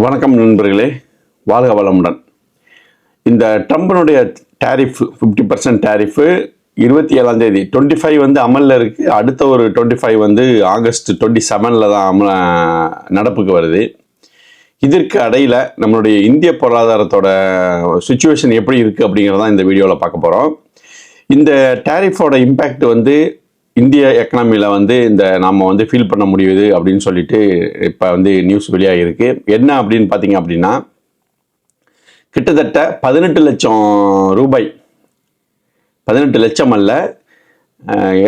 வணக்கம் நண்பர்களே வாழ்க வளமுடன். இந்த ட்ரம்பினுடைய டேரிஃப் ஃபிஃப்டி பர்சன்ட் டேரிஃபு இருபத்தி ஏழாம் தேதி டுவெண்ட்டி ஃபைவ் வந்து அமலில் இருக்குது அடுத்த ஒரு டுவெண்ட்டி ஃபைவ் வந்து ஆகஸ்ட் டுவெண்ட்டி செவனில் தான் அமல நடப்புக்கு வருது. இதற்கு அடையில் நம்மளுடைய இந்திய பொருளாதாரத்தோட சுச்சுவேஷன் எப்படி இருக்குது அப்படிங்கிறதான் இந்த வீடியோவில் பார்க்க போகிறோம் இந்த டேரிஃபோட இம்பேக்ட் வந்து இந்திய எக்கனாமியில் வந்து இந்த நாம் வந்து ஃபீல் பண்ண முடியுது அப்படின்னு சொல்லிட்டு இப்போ வந்து நியூஸ் வெளியாகிருக்கு என்ன அப்படின்னு பார்த்தீங்க அப்படின்னா கிட்டத்தட்ட பதினெட்டு லட்சம் ரூபாய். பதினெட்டு லட்சம் அல்ல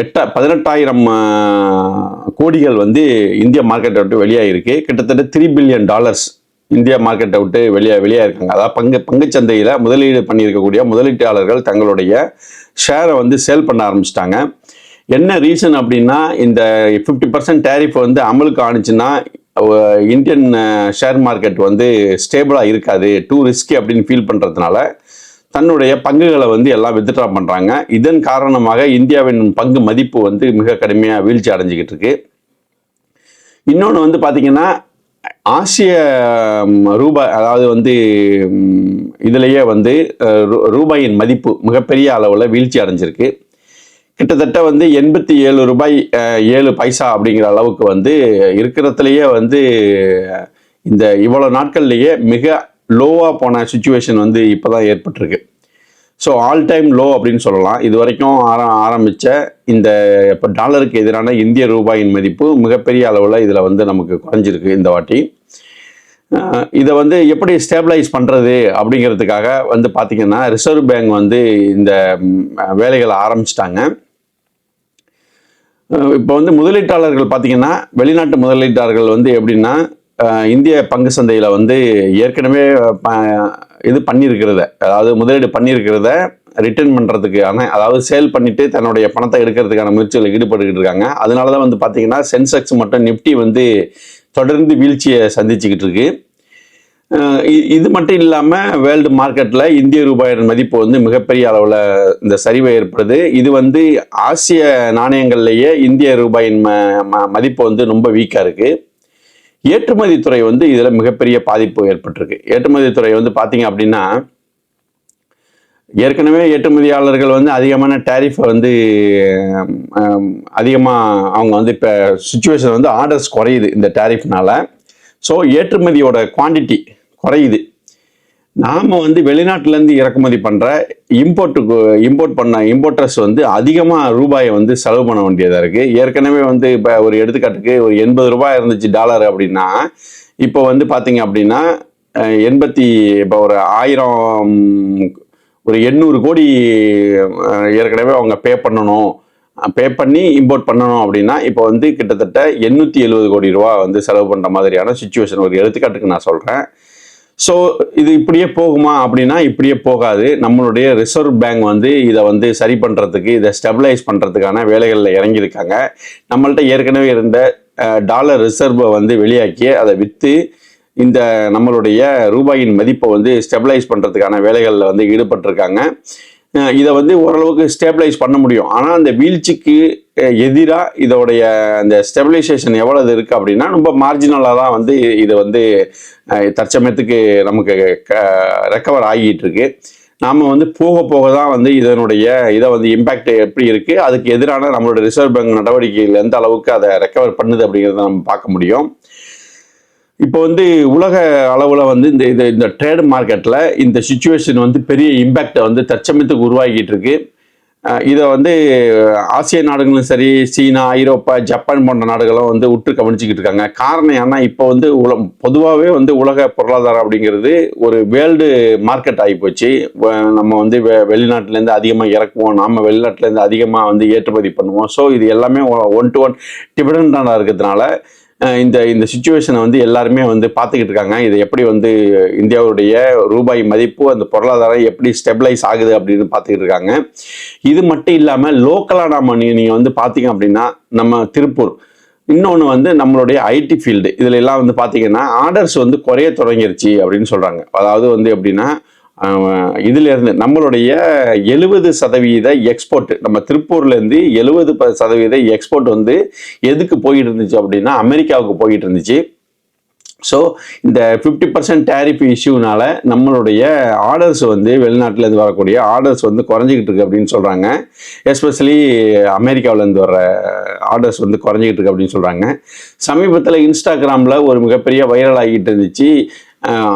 எட்ட பதினெட்டாயிரம் கோடிகள் வந்து இந்திய மார்க்கெட்டை விட்டு வெளியாகிருக்கு கிட்டத்தட்ட த்ரீ பில்லியன் டாலர்ஸ் இந்திய மார்க்கெட்டை விட்டு வெளியே வெளியாகிருக்காங்க அதாவது பங்கு பங்குச்சந்தையில் முதலீடு பண்ணியிருக்கக்கூடிய முதலீட்டாளர்கள் தங்களுடைய ஷேரை வந்து சேல் பண்ண ஆரம்பிச்சிட்டாங்க. என்ன ரீசன் அப்படின்னா இந்த ஃபிஃப்டி பர்சன்ட் டேரிஃப் வந்து அமலுக்கு ஆணுச்சுன்னா இந்தியன் ஷேர் மார்க்கெட் வந்து ஸ்டேபிளாக இருக்காது டூ ரிஸ்கி அப்படின்னு ஃபீல் பண்ணுறதுனால தன்னுடைய பங்குகளை வந்து எல்லாம் வித்ட்ரா பண்ணுறாங்க இதன் காரணமாக இந்தியாவின் பங்கு மதிப்பு வந்து மிக கடுமையாக வீழ்ச்சி அடைஞ்சிக்கிட்டு இருக்கு. இன்னொன்று வந்து பார்த்தீங்கன்னா ஆசிய ரூபாய் அதாவது வந்து இதுலேயே வந்து ரூ- ரூபாயின் மதிப்பு மிகப்பெரிய அளவில் வீழ்ச்சி அடைஞ்சிருக்கு. கிட்டத்தட்ட வந்து எண்பத்தி ஏழு ரூபாய் ஏழு பைசா அப்படிங்கிற அளவுக்கு வந்து இருக்கிறதுலையே வந்து இந்த இவ்வளோ நாட்கள்லேயே மிக லோவாக போன சுச்சுவேஷன் வந்து இப்போ தான் ஏற்பட்டிருக்கு. ஸோ ஆல் டைம் லோ அப்படின்னு சொல்லலாம். இது வரைக்கும் ஆர ஆரம்பித்த இந்த இப்போ டாலருக்கு எதிரான இந்திய ரூபாயின் மதிப்பு மிகப்பெரிய அளவில் இதில் வந்து நமக்கு குறைஞ்சிருக்கு இந்த வாட்டி. இதை வந்து எப்படி ஸ்டேபிளைஸ் பண்ணுறது அப்படிங்கிறதுக்காக வந்து பார்த்திங்கன்னா ரிசர்வ் பேங்க் வந்து இந்த வேலைகளை ஆரம்பிச்சிட்டாங்க. இப்போ வந்து முதலீட்டாளர்கள் பார்த்தீங்கன்னா வெளிநாட்டு முதலீட்டாளர்கள் வந்து எப்படின்னா இந்திய பங்கு சந்தையில் வந்து ஏற்கனவே ப- இது பண்ணியிருக்கிறத அதாவது முதலீடு பண்ணியிருக்கிறத ரிட்டர்ன் பண்ணுறதுக்கான அதாவது சேல் பண்ணிவிட்டு தன்னுடைய பணத்தை எடுக்கிறதுக்கான முயற்சியில் ஈடுபட்டுக்கிட்டு இருக்காங்க. அதனால தான் வந்து பார்த்திங்கன்னா சென்செக்ஸ் மற்றும் நிஃப்டி வந்து தொடர்ந்து வீழ்ச்சியை சந்திச்சுக்கிட்டு இருக்கு. இது மட்டும் இல்லாமல் வேர்ல்டு மார்க்கெட்டில் இந்திய ரூபாயின் மதிப்பு வந்து மிகப்பெரிய அளவில் இந்த சரிவை ஏற்படுது. இது வந்து ஆசிய நாணயங்கள்லேயே இந்திய ரூபாயின் ம ம- மதிப்பு வந்து ரொம்ப வீக்காக இருக்குது ஏற்றுமதி துறை வந்து இதில் மிகப்பெரிய பாதிப்பு ஏற்பட்டிருக்கு. ஏற்றுமதி துறை வந்து பார்த்தீங்க அப்படின்னா ஏற்கனவே ஏற்றுமதியாளர்கள் வந்து அதிகமான டேரிஃபை வந்து அதிகமாக அவங்க வந்து இப்போ சுச்சுவேஷன் வந்து ஆர்டர்ஸ் குறையுது இந்த டேரிஃப்னால் ஸோ ஏற்றுமதியோட குவாண்டிட்டி குறையுது. நாம் வந்து வெளிநாட்டிலேருந்து இறக்குமதி பண்ணுற இம்போர்ட்டுக்கு இம்போர்ட் பண்ண இம்போர்ட்டர்ஸ் வந்து அதிகமாக ரூபாயை வந்து செலவு பண்ண வேண்டியதாக இருக்குது ஏற்கனவே வந்து இப்போ ஒரு எடுத்துக்காட்டுக்கு ஒரு எண்பது ரூபாய் இருந்துச்சு டாலர் அப்படின்னா இப்போ வந்து பார்த்திங்க அப்படின்னா எண்பத்தி இப்போ ஒரு ஆயிரம் ஒரு எண்ணூறு கோடி ஏற்கனவே அவங்க பே பண்ணணும். பே பண்ணி இம்போர்ட் பண்ணணும் அப்படின்னா இப்போ வந்து கிட்டத்தட்ட எண்ணூற்றி எழுபது கோடி ரூபா வந்து செலவு பண்ணுற மாதிரியான சுச்சுவேஷன் ஒரு எடுத்துக்காட்டுக்கு நான் சொல்கிறேன் ஸோ இது இப்படியே போகுமா அப்படின்னா இப்படியே போகாது. நம்மளுடைய ரிசர்வ் பேங்க் வந்து இதை வந்து சரி பண்ணுறதுக்கு இதை ஸ்டெபிளைஸ் பண்ணுறதுக்கான வேலைகளில் இறங்கியிருக்காங்க. நம்மள்ட்ட ஏற்கனவே இருந்த டாலர் ரிசர்வை வந்து வெளியாக்கி அதை விற்று இந்த நம்மளுடைய ரூபாயின் மதிப்பை வந்து ஸ்டெபிளைஸ் பண்ணுறதுக்கான வேலைகளில் வந்து ஈடுபட்டிருக்காங்க. இதை வந்து ஓரளவுக்கு ஸ்டேபிளைஸ் பண்ண முடியும். ஆனால் அந்த வீழ்ச்சிக்கு எதிராக இதோடைய அந்த ஸ்டெபிலைசேஷன் எவ்வளவு இருக்குது அப்படின்னா ரொம்ப மார்ஜினலாக தான் வந்து இது வந்து தற்சமயத்துக்கு நமக்கு ரெக்கவர் ஆகிட்டு இருக்கு நாம் வந்து போக போக தான் வந்து இதனுடைய இதை வந்து இம்பேக்ட் எப்படி இருக்குது அதுக்கு எதிரான நம்மளோட ரிசர்வ் பேங்க் நடவடிக்கைகள் எந்த அளவுக்கு அதை ரெக்கவர் பண்ணுது அப்படிங்கிறத நம்ம பார்க்க முடியும். இப்போ வந்து உலக அளவில் வந்து இந்த இது இந்த ட்ரேட் மார்க்கெட்டில் இந்த சுச்சுவேஷன் வந்து பெரிய இம்பேக்டை வந்து தற்சமயத்துக்கு உருவாகிட்டு இருக்கு. இதை வந்து ஆசிய நாடுகளும் சரி சீனா ஐரோப்பா ஜப்பான் போன்ற நாடுகளும் வந்து உற்று கவனிச்சுக்கிட்டு இருக்காங்க. காரணம் ஏன்னா இப்போ வந்து உல பொதுவாகவே வந்து உலக பொருளாதாரம் அப்படிங்கிறது ஒரு வேர்ல்டு மார்க்கெட் ஆகி போச்சு. வ- நம்ம வந்து வெ வெளிநாட்டிலேருந்து அதிகமாக இறக்குவோம். நாம் வெளிநாட்டிலேருந்து அதிகமாக வந்து ஏற்றுமதி பண்ணுவோம். ஸோ இது எல்லாமே ஒன் டு ஒன் டிபெண்டாக இருக்கிறதுனால இந்த இந்த சுச்சுவேஷனை வந்து எல்லாருமே வந்து பார்த்துக்கிட்டு இருக்காங்க. இதை எப்படி வந்து இந்தியாவுடைய ரூபாய் மதிப்பு அந்த பொருளாதாரம் எப்படி ஸ்டெபிளைஸ் ஆகுது அப்படின்னு பார்த்துக்கிட்டு இருக்காங்க. இது மட்டும் இல்லாமல் லோக்கலாக நம்ம நீங்கள் வந்து பார்த்தீங்க அப்படின்னா நம்ம திருப்பூர். இன்னொன்று வந்து நம்மளுடைய ஐடி ஃபீல்டு இதில் எல்லாம் வந்து பார்த்தீங்கன்னா ஆர்டர்ஸ் வந்து குறைய தொடங்கிருச்சு அப்படின்னு சொல்கிறாங்க அதாவது வந்து எப்படின்னா அஹ், நம்மளுடைய எழுபது சதவீத எக்ஸ்போர்ட் நம்ம திருப்பூர்லேருந்து எழுபது சதவீத எக்ஸ்போர்ட் வந்து எதுக்கு போயிட்டு இருந்துச்சு அப்படின்னா அமெரிக்காவுக்கு போயிட்டு இருந்துச்சு. ஸோ இந்த ஃபிஃப்டி பர்சன்ட் டேரிஃப் இஷ்யூனால நம்மளுடைய ஆர்டர்ஸ் வந்து வெளிநாட்டிலேருந்து வரக்கூடிய ஆர்டர்ஸ் வந்து குறைஞ்சிக்கிட்டு இருக்கு அப்படின்னு சொல்கிறாங்க எஸ்பெஷலி அமெரிக்காவிலேருந்து வர ஆர்டர்ஸ் வந்து குறைஞ்சிக்கிட்டு இருக்கு அப்படின்னு சொல்கிறாங்க சமீபத்தில் இன்ஸ்டாகிராமில் ஒரு மிகப்பெரிய வைரல் ஆகிட்டு இருந்துச்சு.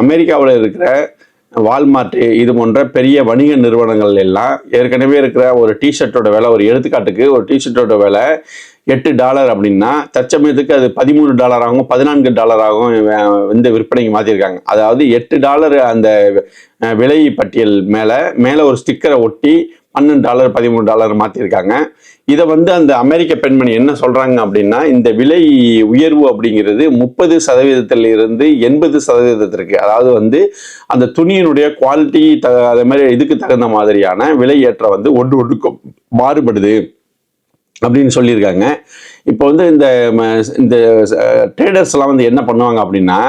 அமெரிக்காவில் இருக்கிற வால்மார்ட் இது போன்ற பெரிய வணிக நிறுவனங்கள் எல்லாம் ஏற்கனவே இருக்கிற ஒரு டிஷர்ட்டோட விலை ஒரு எடுத்துக்காட்டுக்கு ஒரு டிஷர்ட்டோட விலை எட்டு டாலர் அப்படின்னா தற்சமயத்துக்கு அது பதிமூணு டாலராகவும் பதினான்கு டாலராகவும் இந்த விற்பனைக்கு மாற்றிருக்காங்க அதாவது எட்டு டாலர் அந்த விலை பட்டியல் மேலே மேலே ஒரு ஸ்டிக்கரை ஒட்டி பன்னெண்டு டாலர் பதிமூணு டாலர் மாற்றிருக்காங்க இதை வந்து அந்த அமெரிக்க பெண்மணி என்ன சொல்கிறாங்க அப்படின்னா இந்த விலை உயர்வு அப்படிங்கிறது முப்பது சதவீதத்தில் இருந்து எண்பது சதவீதத்திற்கு அதாவது வந்து அந்த துணியினுடைய குவாலிட்டி த அதே மாதிரி இதுக்கு தகுந்த மாதிரியான விலை ஏற்றம் வந்து ஒன்று ஒன்றுக்கு மாறுபடுது அப்படின்னு சொல்லியிருக்காங்க. இப்போ வந்து இந்த இந்த ட்ரேடர்ஸ்லாம் வந்து என்ன பண்ணுவாங்க அப்படின்னா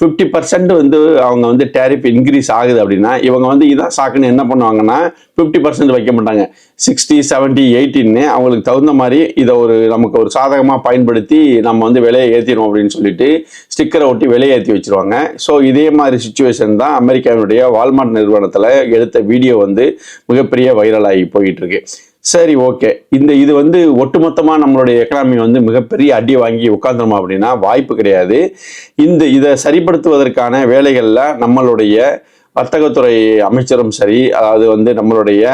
ஃபிஃப்டி பர்சன்ட் வந்து அவங்க வந்து டேரிஃப் இன்க்ரீஸ் ஆகுது அப்படின்னா இவங்க வந்து இதான் சாக்குன்னு என்ன பண்ணுவாங்கன்னா ஃபிஃப்டி பர்சன்ட் வைக்க மாட்டாங்க. சிக்ஸ்டி செவன்ட்டி எயிட்டின்னு அவங்களுக்கு தகுந்த மாதிரி இதை ஒரு நமக்கு ஒரு சாதகமாக பயன்படுத்தி நம்ம வந்து விலையை ஏற்றிடுவோம் அப்படின்னு சொல்லிட்டு ஸ்டிக்கரை ஒட்டி விலையை ஏற்றி வச்சிருவாங்க. ஸோ இதே மாதிரி சுச்சுவேஷன் தான் அமெரிக்காவினுடைய வால்மார்ட் நிறுவனத்தில் எடுத்த வீடியோ வந்து மிகப்பெரிய வைரல் ஆகி சரி ஓகே. இந்த இது வந்து ஒட்டுமொத்தமாக நம்மளுடைய எக்கனாமி வந்து மிகப்பெரிய அடி வாங்கி உட்காந்துருமா அப்படின்னா வாய்ப்பு கிடையாது. இந்த இதை சரிப்படுத்துவதற்கான வேலைகளில் நம்மளுடைய வர்த்தகத்துறை அமைச்சரும் சரி அதாவது வந்து நம்மளுடைய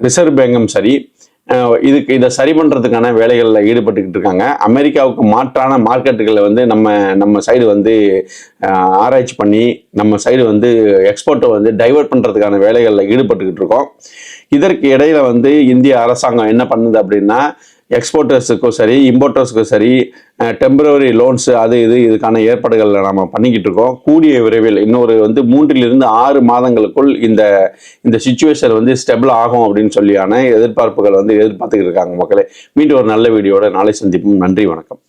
ரிசர்வ் பேங்கும் சரி இதுக்கு இதை சரி பண்ணுறதுக்கான வேலைகளில் ஈடுபட்டுக்கிட்டு இருக்காங்க. அமெரிக்காவுக்கு மாற்றான மார்க்கெட்டுகளை வந்து நம்ம நம்ம சைடு வந்து ஆராய்ச்சி பண்ணி நம்ம சைடு வந்து எக்ஸ்போர்ட்டை வந்து டைவர்ட் பண்ணுறதுக்கான வேலைகளில் ஈடுபட்டுக்கிட்டு இருக்கோம். இதற்கு இடையில வந்து இந்திய அரசாங்கம் என்ன பண்ணுது அப்படின்னா எக்ஸ்போர்ட்டர்ஸுக்கும் சரி இம்போர்ட்டர்ஸுக்கும் சரி டெம்பரவரி லோன்ஸு அது இது இதுக்கான ஏற்பாடுகளை நம்ம பண்ணிக்கிட்டு இருக்கோம். கூடிய விரைவில் இன்னொரு வந்து மூன்றிலிருந்து ஆறு மாதங்களுக்குள் இந்த இந்த சுச்சுவேஷன் வந்து ஸ்டெபிள் ஆகும் அப்படின்னு சொல்லியான எதிர்பார்ப்புகள் வந்து எதிர்பார்த்துக்கிட்டு இருக்காங்க மக்களே. மீண்டும் ஒரு நல்ல வீடியோட நாளை சந்திப்போம். நன்றி வணக்கம்.